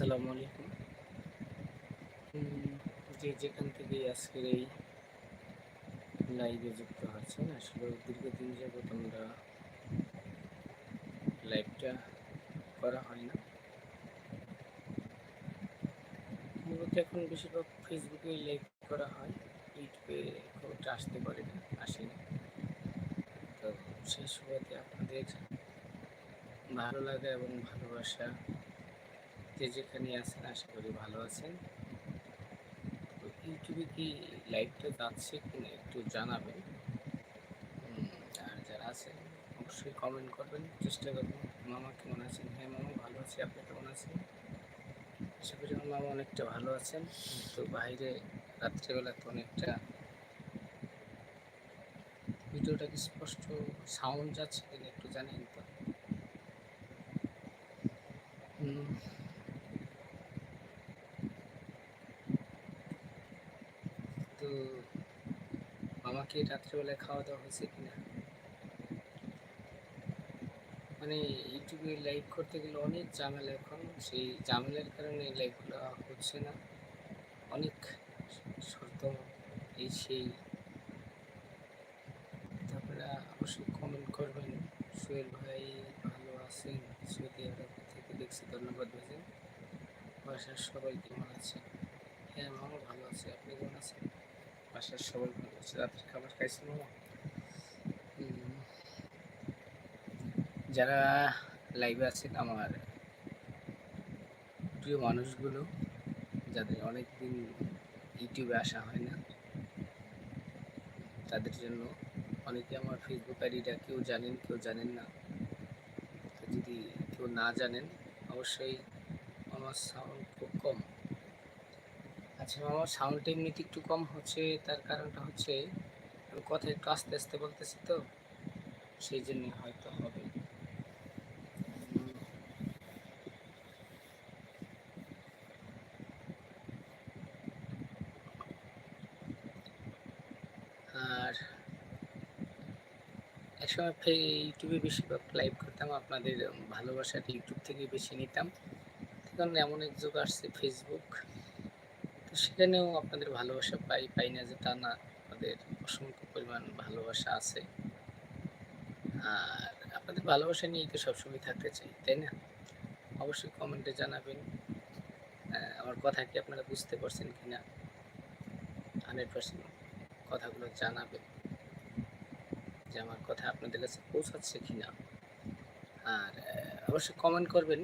আসসালামু আলাইকুম। যে যেখান থেকে আজকের এই লাইভে যুক্ত আছেন, আসলে দীর্ঘদিন যাবত আমরা লাইভটা করা হয় না। মূলত এখন বেশিরভাগ ফেসবুকে লাইভ করা হয় ইউটিউবে খুব একটা আসতে পারে না আসে না তো সেই সুবাদে আপনাদের ভালো লাগা এবং ভালোবাসা যে যেখানে আছেন, আশা করি ভালো আছেন। তো ইউটিউবে কি লাইভটা যাচ্ছে কিনা একটু জানাবেন। আর যারা আছেন, অবশ্যই কমেন্ট করবেন, চেষ্টা করবেন। মামা কেমন আছেন? হ্যাঁ মামা ভালো আছি। আপনি কেমন আছেন? আশা করি আমার মামা অনেকটা ভালো আছেন। তো বাইরে রাত্রেবেলা তো অনেকটা ভিডিওটা কি স্পষ্ট সাউন্ড যাচ্ছে কিনা একটু জানেন তো হুম তো আমাকে রাত্রেবেলায় খাওয়া দাওয়া হয়েছে কিনা? মানে ইউটিউবে লাইভ করতে গেলে অনেক ঝামেলা এখন। সেই ঝামেলার কারণে লাইভগুলো হচ্ছে না। অনেক শর্ত এই সেই। তারপরে অবশ্যই কমেন্ট করবেন। সোহেল ভাই ভালো আছেন? সৌদি আরব থেকে দেখছি, ধন্যবাদ ভাইজান। বাসার সবাই কেমন আছে হ্যাঁ মামা ভালো আছে। আপনি কেমন আছেন? বাসার সবাই ভালো আছে, রাত্রে খাবার খাইছেন মামা যারা লাইভে আছেন, আমার প্রিয় মানুষগুলো, যাদের অনেক দিন ইউটিউবে আসা হয় না, তাদের জন্য অনেকে আমার ফেসবুক আইডিটা কেউ জানেন কেউ জানেন না। যদি কেউ না জানেন, অবশ্যই আমার সাউন্ড আচ্ছা আমার সাউন্ডটা এমনিতে একটু কম হচ্ছে, তার কারণটা হচ্ছে আমি কথা একটু আস্তে আস্তে বলতেছি তো, সেই জন্য হয়তো হবে। আর একসময় ইউটিউবে বেশিরভাগ লাইভ করতাম, আপনাদের ভালোবাসাটা ইউটিউব থেকে বেশি নিতাম। এখন এমন এক যুগ আসছে ফেসবুক তো সেখানেও আপনাদের ভালোবাসা পাই পাই না যে তা না, আপনাদের অসংখ্য পরিমাণ ভালোবাসা আছে। আর আপনাদের ভালোবাসা নিয়েই তো সবসময় থাকতে চাই, তাই না? অবশ্যই কমেন্টে জানাবেন আমার কথা কি আপনারা বুঝতে পারছেন কি না হান্ড্রেড পার্সেন্ট কথাগুলো জানাবেন যে আমার কথা আপনাদের কাছে পৌঁছাচ্ছে কি না আর অবশ্যই কমেন্ট করবেন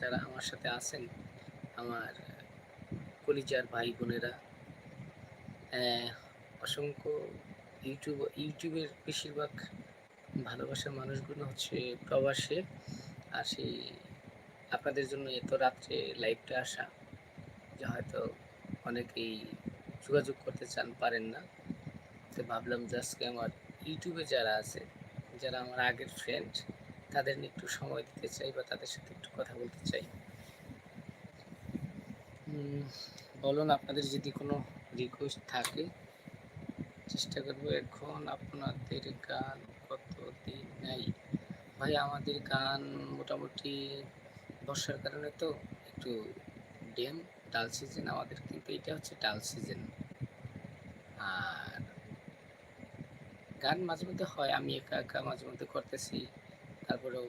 যারা আমার সাথে আছেন, আমার কলিজার ভাই বোনেরা। অসংখ্য ইউটিউব, ইউটিউবের বেশিরভাগ ভালোবাসার মানুষগুলো হচ্ছে প্রবাসে। আর সেই আপনাদের জন্য এত রাত্রে লাইভটা আসা, যে হয়তো অনেকেই যোগাযোগ করতে চান, পারেন না। তো ভাবলাম যে আজকে আমার ইউটিউবে যারা আছে, যারা আমার আগের ফ্রেন্ড তাদের নিয়ে একটু সময় দিতে চাই বা তাদের সাথে একটু কথা বলতে চাই। বলুন, আপনাদের যদি কোনো রিকোয়েস্ট থাকে, চেষ্টা করব। এখন আপনাদের গান কতদিন নাই? ভাই, আমাদের গান মোটামুটি বর্ষার কারণে তো একটু ডেম, ডাল সিজন আমাদের, কিন্তু এটা হচ্ছে ডাল সিজন আর গান মাঝে মধ্যে হয়, আমি একা একা মাঝে মধ্যে করতেছি। তারপরেও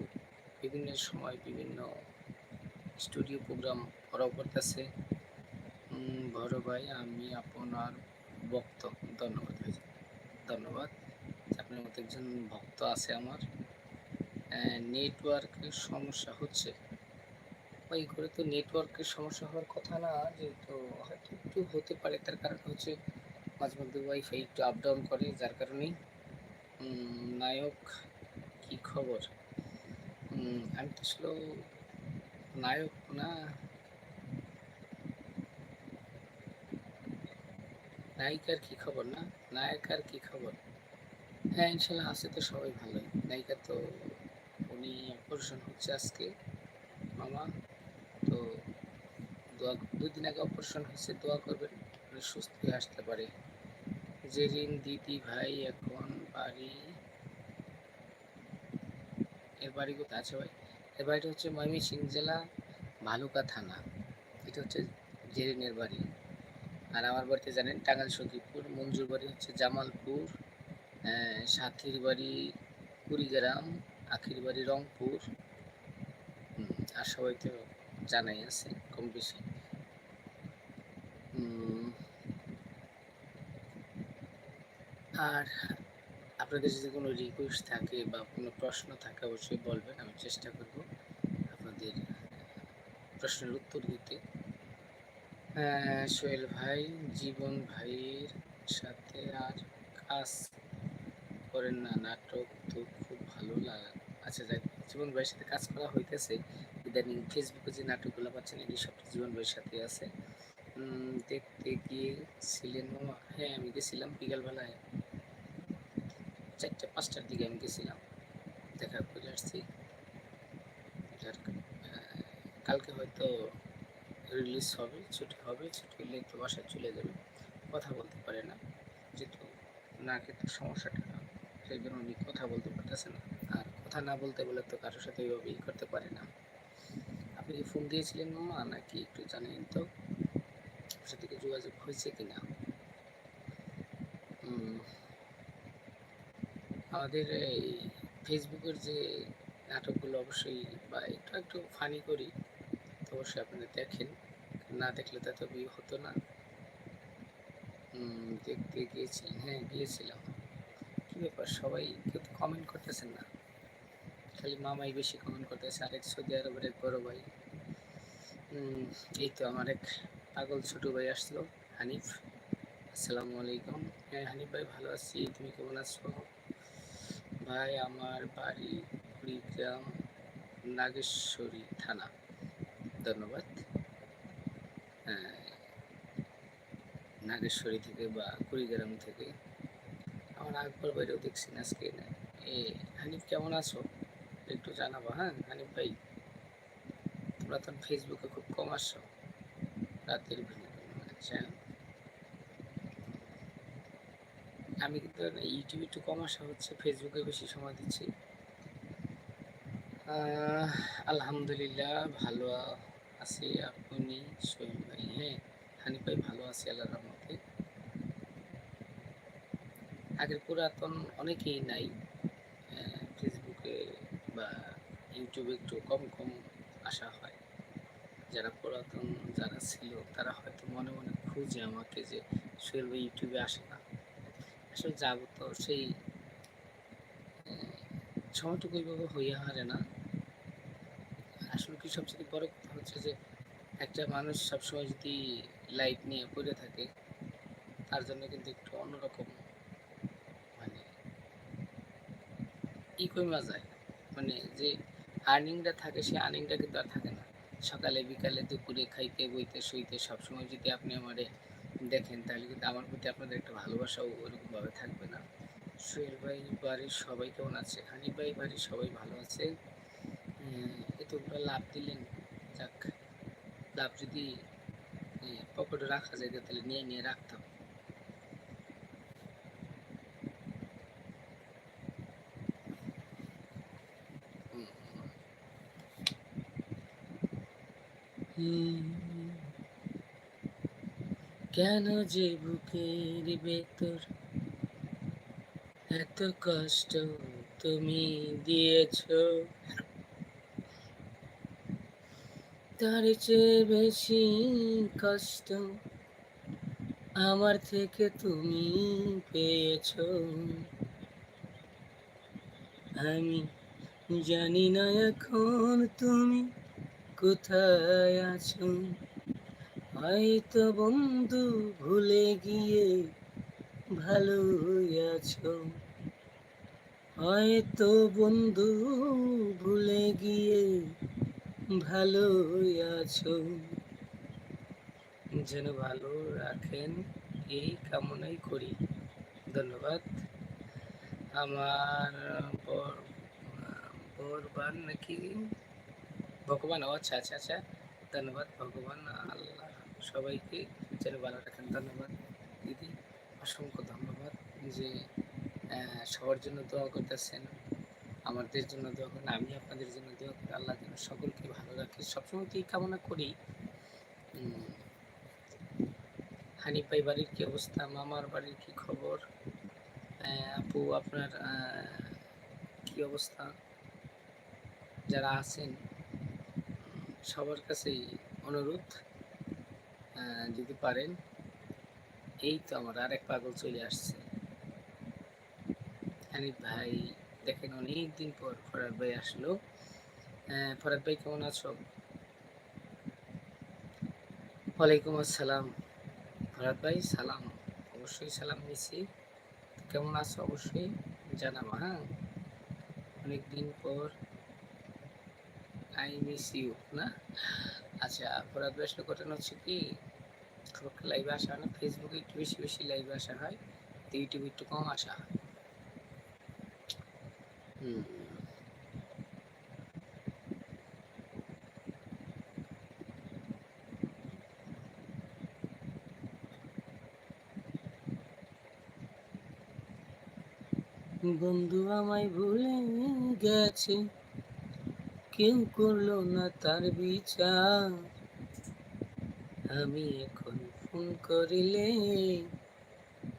বিভিন্ন সময় বিভিন্ন স্টুডিও প্রোগ্রাম ওরাও করতেছে। বড় ভাই, আমি আপনার ভক্ত। ধন্যবাদ ভাই। ধন্যবাদ। আপনার মতো একজন ভক্ত আছে আমার। নেটওয়ার্কের সমস্যা হচ্ছে। ওই করে তো নেটওয়ার্কের সমস্যা হওয়ার কথা না, যেহেতু হয়তো একটু হতে পারে। তার কারণ হচ্ছে মাঝে মধ্যে ওয়াইফাই একটু আপ ডাউন করে, যার কারণেই নায়ক কি খবর? আমি তো আসলে নায়ক না। নায়িকার কি খবর না? নায়িকার কি খবর? হ্যাঁ ইনশাল্লাহ আছে তো সবাই ভালোই নায়িকা তো উনি অপারেশন হচ্ছে আজকে, মামা। তো দোয়া, দুদিন আগে অপারেশন হয়েছে, দোয়া করবেন, উনি সুস্থ হয়ে আসতে পারে। জেরিন দিদি ভাই এখন বাড়ি এর বাড়ি কোথায় আছে ভাই? এর বাড়িটা হচ্ছে ময়মনসিংহ জেলা ভালুকা থানা। এটা হচ্ছে জেরিনের বাড়ি। আর আমার বাড়িতে জানেন টাঙ্গাল সখীপুর, মঞ্জুর বাড়ি হচ্ছে জামালপুর সাথীর বাড়ি কুড়িগ্রাম, আখির বাড়ি রংপুর। আর সবাই তো জানাই আছে কম বেশি। আর আপনাদের যদি কোনো রিকোয়েস্ট থাকে বা কোনো প্রশ্ন থাকে, অবশ্যই বলবেন, আমি চেষ্টা করব আপনাদের প্রশ্নের উত্তর দিতে। সোহেল ভাই, জীবন ভাইয়ের সাথে আর কাজ করেন না। নাটক তো খুব ভালো লাগে আচ্ছা যাই জীবন ভাইয়ের সাথে কাজ করা হইতেছে। ইদানিং ফেসবুকে যে নাটকগুলো পাচ্ছেন এটি সব জীবন ভাইয়ের সাথে আছে। দেখতে গিয়েছিলেন হ্যাঁ আমি গেছিলাম বিকালবেলায়। চারটে, পাঁচটার দিকে আমি গেছিলাম। দেখা করে আসছি। কালকে হয়তো রিলিজ হবে ছুটি হবে ছুটি হলে তো বাসায় চলে যাবে কথা বলতে পারে না যেহেতু নাকে তো সমস্যাটা সেই জন্য উনি কথা বলতে পারতেছে না। আর কথা না বলতে বলে তো কারোর সাথে ওইভাবে ই করতে পারে না। আপনি কি ফোন দিয়েছিলেন মামা নাকি একটু জানেন তো? সাথে কি যোগাযোগ হয়েছে কিনা? উম, আমাদের এই ফেসবুকের যে নাটকগুলো অবশ্যই বা একটু একটু ফানি করি অবশ্যই আপনারা দেখেন। না দেখলে তো এত ভিউ হতো না। দেখতে গিয়েছিলেন হ্যাঁ গিয়েছিলাম। কি ব্যাপার? সবাই কেউ তো কমেন্ট করতেছেন না। খালি মামাই বেশি কমেন্ট করতেছে আরেক সৌদি আরবের এক বড় ভাই। এই তো আমার এক পাগল ছোট ভাই আসলো, হানিফ। আসসালামু আলাইকুম। হ্যাঁ হানিফ ভাই, ভালো আছি। তুমি কেমন আছো? ভাই, আমার বাড়ি কুড়িগ্রাম, নাগেশ্বরী থানা। ধন্যবাদ। হ্যাঁ, নাগেশ্বরী থেকে বা কুড়িগ্রাম থেকে আমার আকবর বাইরেও দেখছি না আজকে এ। হানিফ কেমন আছো? একটু জানাব হ্যাঁ হানিফ ভাই? তোমরা তো ফেসবুকে খুব কম আসছো। রাতের আমি কিন্তু ইউটিউবে একটু কম আসা হচ্ছে ফেসবুকে বেশি সময় দিচ্ছি। আলহামদুলিল্লাহ ভালো। আছি আপনি সোহেল ভাই হ্যাঁ হানিফ ভাই ভালো আছি আল্লাহর রহমতে। আগের পুরাতন অনেকেই নাই। ফেসবুকে বা ইউটিউবে একটু কম কম আসা হয়। যারা পুরাতন, যারা ছিল, তারা হয়তো মনে মনে খুঁজে আমাকে যে সোহেল ভাই ইউটিউবে আসে না। আসলে যাব তো সেই সময়টুকু হইয়া হারে না। আসলে কি সবচেয়ে বড় কথা হচ্ছে যে, একটা মানুষ সবসময় যদি লাইফ নিয়ে পড়ে থাকে, তার জন্য কিন্তু একটু অন্যরকম মানে ই কমা যায় মানে যে আর্নিংটা থাকে সেই আর্নিংটা কিন্তু আর থাকে না। সকালে, বিকালে, দুপুরে খাইতে, বইতে, শুইতে, সবসময় যদি আপনি আমারে দেখেন, তাহলে কিন্তু আমার প্রতি আপনাদের একটা ভালোবাসাও ওরকমভাবে থাকবে না। সুহেল ভাই বাড়ির সবাই কেমন আছে? হানিফ ভাই বাড়ির সবাই ভালো আছে? উম, এতগুলো লাভ দিলেন যাক লাভ যদি পকেটে রাখা যায় তাহলে নিয়ে নিয়ে রাখতাম। হুম। কেন যে বুকের ভেতর এত কষ্ট তুমি দিয়েছ তার চেয়ে বেশি কষ্ট আমার থেকে তুমি পেয়েছ। আমি জানি না এখন তুমি কোথায় আছো। হয়তো বন্ধু ভুলে গিয়ে ভালো আছো। হয়তো বন্ধু ভুলে গিয়ে ভালো আছো? যেন ভালো রাখেন এই কামনাই করি। ধন্যবাদ। আমার বর বরবান নাকি? ভগবান, ও আচ্ছা আচ্ছা আচ্ছা। ধন্যবাদ, ভগবান, আল্লাহ সবাইকে যেন ভালো রাখেন। ধন্যবাদ, দিদি। অসংখ্য ধন্যবাদ যে সবার জন্য দোয়া করতেছেন। আমাদের জন্য দোয়া করেন আমি আপনাদের জন্য দোয়া করি। আল্লাহ যেন সকলকে ভালো রাখে। সবসময় তো এই কামনা করি। হানিফ ভাই বাড়ির কি অবস্থা? মামার বাড়ির কি খবর? আপু, আপনার কি অবস্থা? যারা আছেন, সবার কাছেই অনুরোধ যদি পারেন। এই তো আমার আরেক পাগল চলে আসছে। হানিফ ভাই, দেখেন অনেক দিন পর ফরাদ ভাই আসলো। আহ, ফরাদ ভাই কেমন আছো? ওয়ালাইকুম আসসালাম। ফরাদ ভাই সালাম। অবশ্যই সালাম নিছি কেমন আছো? অবশ্যই জানাব হ্যাঁ? অনেক দিন পর আই মিস ইউ না? আচ্ছা ফরাদ ভাই আসলে ঘটনা হচ্ছে কি? খুব লাইভে আসা হয় না? ফেসবুকে একটু বেশি বেশি লাইভে আসা হয়। ইউটিউবে একটু কম আসা হয়। হুম। বন্ধু আমায় ভুলে গেছে। কেউ করল না তার বিচার। আমি এখন ফোন করিলে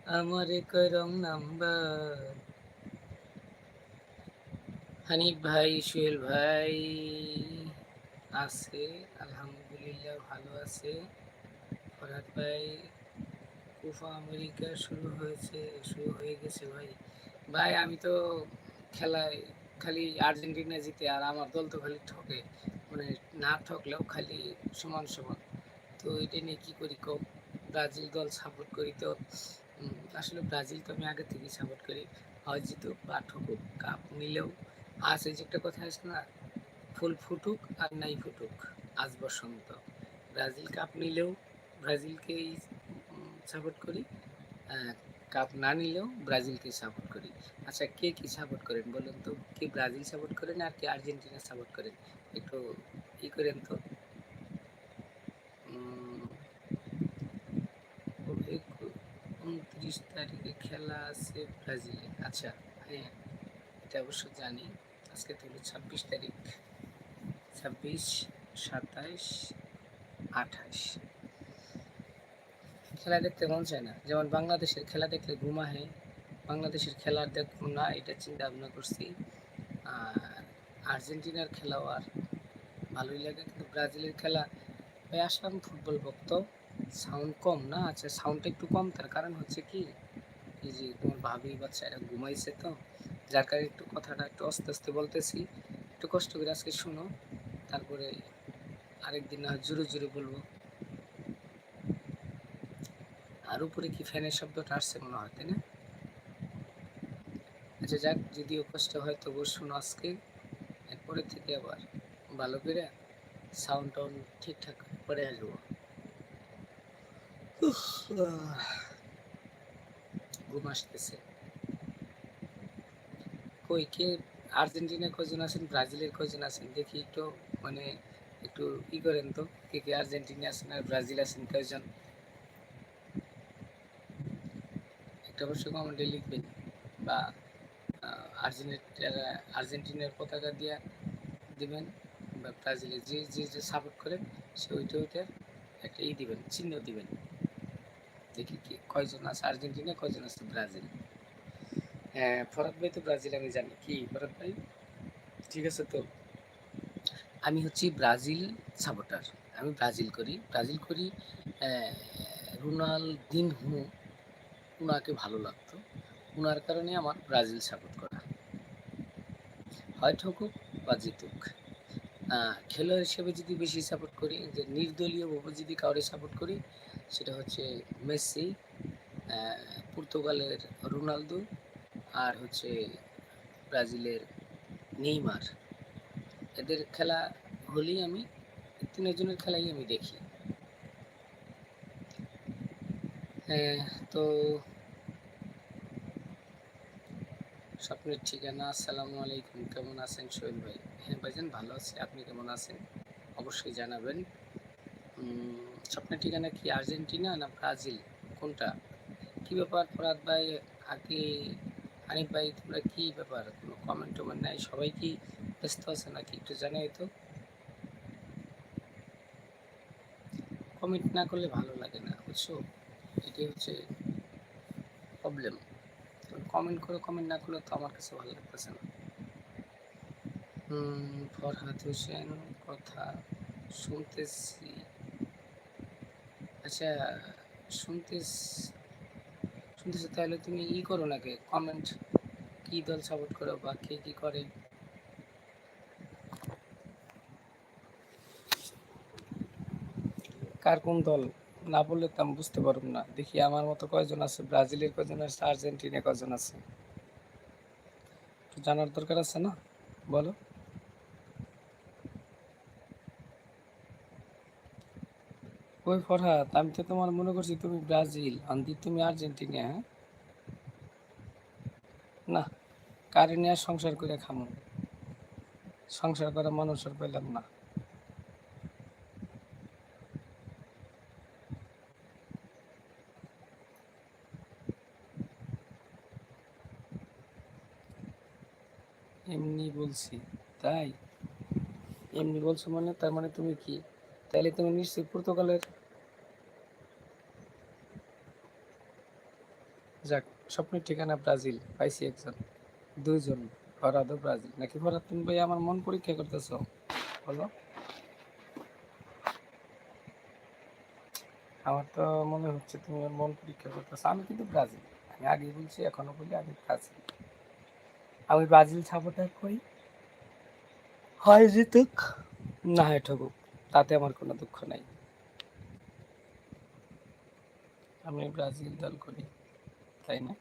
আমারে করং নাম্বার। হানিফ ভাই, সুহেল ভাই, আছে, আলহামদুলিল্লাহ ভালো আছে। ফরাদ ভাই, কুফা আমেরিকা শুরু হয়েছে, শুরু হয়ে গেছে ভাই। ভাই, আমি তো খেলায় খালি আর্জেন্টিনা জিতে আর আমার দল তো খালি ঠকে। মানে না ঠকলেও খালি সমান সমান। তো এটা নিয়ে কী করি কম ব্রাজিল দল সাপোর্ট করি তো আসলে ব্রাজিল তো আমি আগে থেকেই সাপোর্ট করি। হয় জিতুক বা ঠকুক, কাপ নিলেও। আজ এই যে একটা কথা আছে না, ফুল ফুটুক আর নাই ফুটুক, আজ বসন্ত। ব্রাজিল কাপ নিলেও, ব্রাজিলকেই সাপোর্ট করি। কাপ না নিলেও ব্রাজিলকে সাপোর্ট আচ্ছা কে কি সাপোর্ট করেন বলুন তো? কে ব্রাজিল সাপোর্ট করেন আর কে আর্জেন্টিনা সাপোর্ট করেন? একটু ই করেন তো। উনত্রিশ তারিখে খেলা আছে ব্রাজিলে আচ্ছা হ্যাঁ এটা অবশ্য জানি। আজকে তো হলো ছাব্বিশ তারিখ। ছাব্বিশ, সাতাইশ, আঠাইশ। খেলা দেখতে মন চায় না। যেমন বাংলাদেশের খেলা দেখলে ঘুম আহে বাংলাদেশের খেলা দেখব না, এটা চিন্তা ভাবনা করছি। আর আর্জেন্টিনার খেলাও আর ভালোই লাগে, কিন্তু ব্রাজিলের খেলা, ভাই, আসলাম ফুটবল ভক্ত। সাউন্ড কম না? আচ্ছা সাউন্ডটা একটু কম তার কারণ হচ্ছে কি, এই যে তোমার ভাবি বাচ্চারা ঘুমাইছে তো, যার কারণে একটু কথাটা একটু আস্তে আস্তে বলতেছি। একটু কষ্ট করে আজকে শুনো, তারপরে আরেকদিন না জোরে জোরে বলব। আর উপরে কি ফ্যানের শব্দটা আসছে মনে হয়, তাই না? আচ্ছা যাক, যদিও কষ্ট হয়, তবুও শুনো আজকে। এরপরে থেকে আবার ভালো করে সাউন্ড টাউন্ড ঠিকঠাক করে আসব। ঘুম আসতেছে। কই, কে? আর্জেন্টিনার কজন আছেন? ব্রাজিলের কজন আছেন? দেখি একটু মানে একটু ই করেন তো, কে কে আর্জেন্টিনা আছেন আর ব্রাজিল আছেন কয়জন? একটা অবশ্যই কমেন্টে লিখবেন, বা আর্জেন্টিনা আর্জেন্টিনার পতাকা দিয়ে দিবেন বা ব্রাজিলের যে যে যে সাপোর্ট করেন সে ওইটা ওইটার একটা ই দিবেন, চিহ্ন দিবেন। দেখি কি, কয়জন আছে? আর্জেন্টিনা, কয়জন আছে? ব্রাজিল। হ্যাঁ ফরাদ ভাই তো ব্রাজিল, আমি জানি। কি, ফরাদ ভাই? ঠিক আছে তো। আমি হচ্ছি ব্রাজিল সাপোর্টার আমি ব্রাজিল করি। ব্রাজিল করি রোনালদিনহো ওনাকে ভালো লাগতো। ওনার কারণে আমার ব্রাজিল সাপোর্ট করা। হয় ঠকুক বা জিতুক। খেলোয়াড় হিসেবে যদি বেশি সাপোর্ট করি যে নির্দলীয়ভাবে যদি কাউরে সাপোর্ট করি, সেটা হচ্ছে মেসি পর্তুগালের রোনালদো আর হচ্ছে ব্রাজিলের নেইমার। এদের খেলা হলেই আমি তিনজনের খেলাই আমি দেখি। হ্যাঁ তো স্বপ্নের ঠিকানা, আসসালামু আলাইকুম। কেমন আছেন সোহেল ভাই? হ্যাঁ ভাইজান, ভালো আছি। আপনি কেমন আছেন? অবশ্যই জানাবেন। স্বপ্নের ঠিকানা কি? আর্জেন্টিনা না ব্রাজিল? কোনটা? কি ব্যাপার ফরাদ ভাই? আগে আনিফ ভাই, তোমরা কি ব্যাপার? কোনো কমেন্ট টমেন্ট নাই? সবাই কি ব্যস্ত আছে নাকি? একটু জানাই তো। কমেন্ট না করলে ভালো লাগে না, বুঝছ? এটাই হচ্ছে প্রবলেম কমেন্ট করে কমেন্ট না করলে তো আমার কাছে ভালো লাগতেছে না। ফরহাদ হোসেন কথা শুনতেছি। আচ্ছা শুনতেছ, শুনতেছো তাহলে তুমি ই করো নাকি কমেন্ট কি দল সাপোর্ট করো বা কে কি করে? কার কোন দল? না বললে তো আমি বুঝতে পারব না। দেখি আমার মতো কয়জন আছে? ব্রাজিলের কয়জন আছে? আর্জেন্টিনা কয়জন আছে? জানার দরকার আছে না? বলো। ওই ফরহাদ, আমি তো তোমার মনে করছি তুমি ব্রাজিল। আন্দি তুমি আর্জেন্টিনা হ্যাঁ? না, কারে আর সংসার করে খামো? সংসার করা মানুষের পেলাম না। এমনি বলছি, তাই? এমনি বলছো মানে তার মানে তুমি কি? তাইলে তুমি নিশ্চয়ই পর্তুগালের? যাক, স্বপ্নের ঠিকানা ব্রাজিল, পাইছি একজন। দুইজন ফরাদও ব্রাজিল। নাকি ফরাদ তুমি ভাই আমার মন পরীক্ষা করতেছো? বলো। আমার তো মনে হচ্ছে তুমি মন পরীক্ষা করতেছো। আমি কিন্তু ব্রাজিল, আমি আগে বলছি, এখনও বলি আমি ব্রাজিল। আমি ব্রাজিল সাপোর্টার করি। হয় জিতুক, না হয় ঠকুক তাতে আমার কোনো দুঃখ নাই। আমি ব্রাজিল দল করি, তাই না?